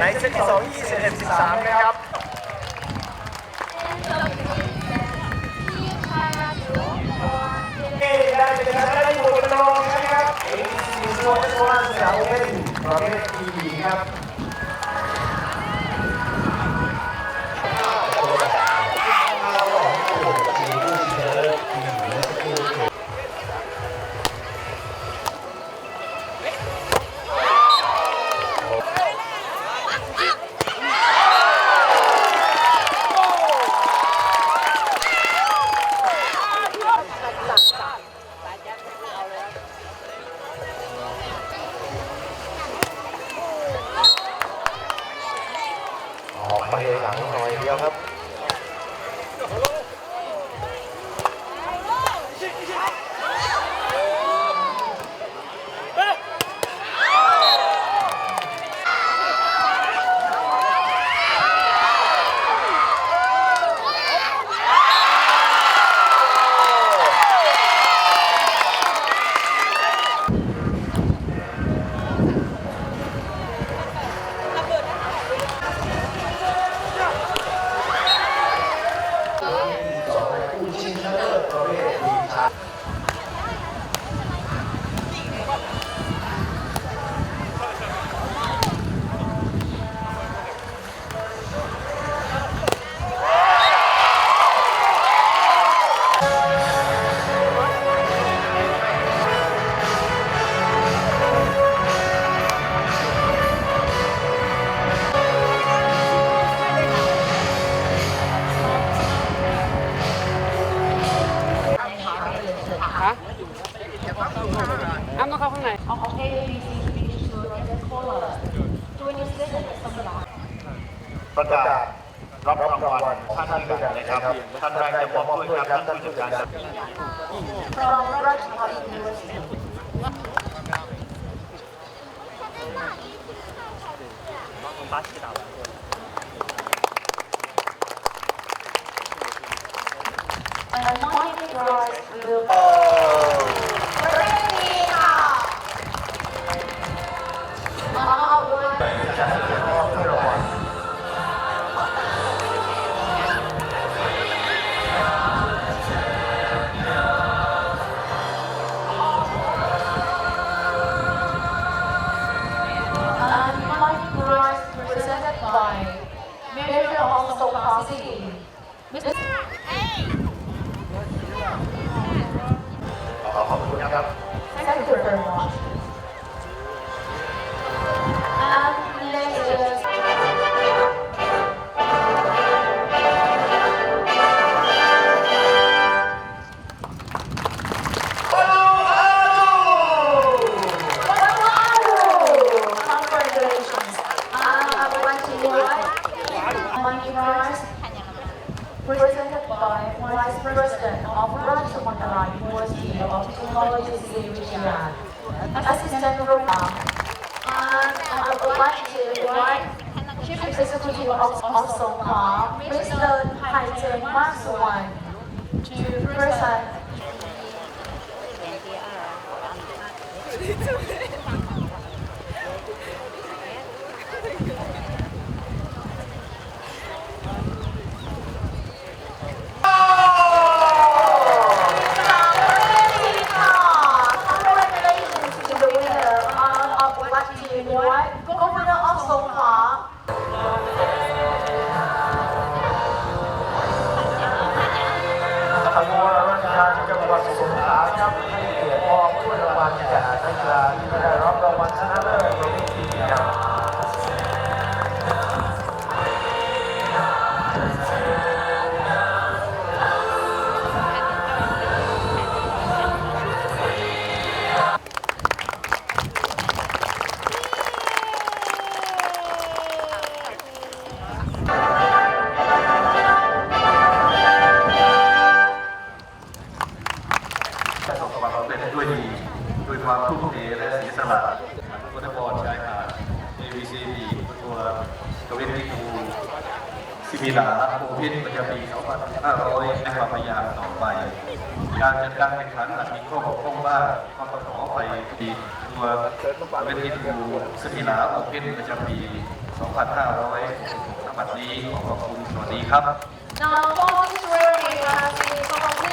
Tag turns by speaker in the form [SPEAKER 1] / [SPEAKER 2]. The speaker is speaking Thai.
[SPEAKER 1] ในเซตที่สอง21 13 นะครับได้เป็นชนะได้หมดรองนะครับเอ็นซีโซนโซนสาวเป็นประเภททีวีครับ ออกไปหลังหน่อยเดียวครับ ประกาศรับรางวัลท่านด้วยกันนะครับ ท่านแรกจะมอบด้วยครับท่านผู้จัดการ
[SPEAKER 2] from Rajkot University. And morning prize will Our
[SPEAKER 1] จ ขอขอบคุณนะครับ
[SPEAKER 2] presented by Vice President of Rajamandala University of Technology Srivijayan, Assistant Program. And I would like to invite Chief Executive of, of Mr. Haichen Masuwan, to present
[SPEAKER 1] เสี
[SPEAKER 3] ยสละพุทธบอลชายหาด ABC ดีตัวกวินทิคูสิมิลาโอพินประจำปี2500ในความพยายามต่อไป การจัดการแข่งขันอาจมีข้อบกพร่องบ้างความประกอบไปดีตัวกวินทิคูสิมิลาโอพินประจำปี2500นบัดนี้ขอบคุณสวัสดีครับ
[SPEAKER 2] Now, for this rally, we have to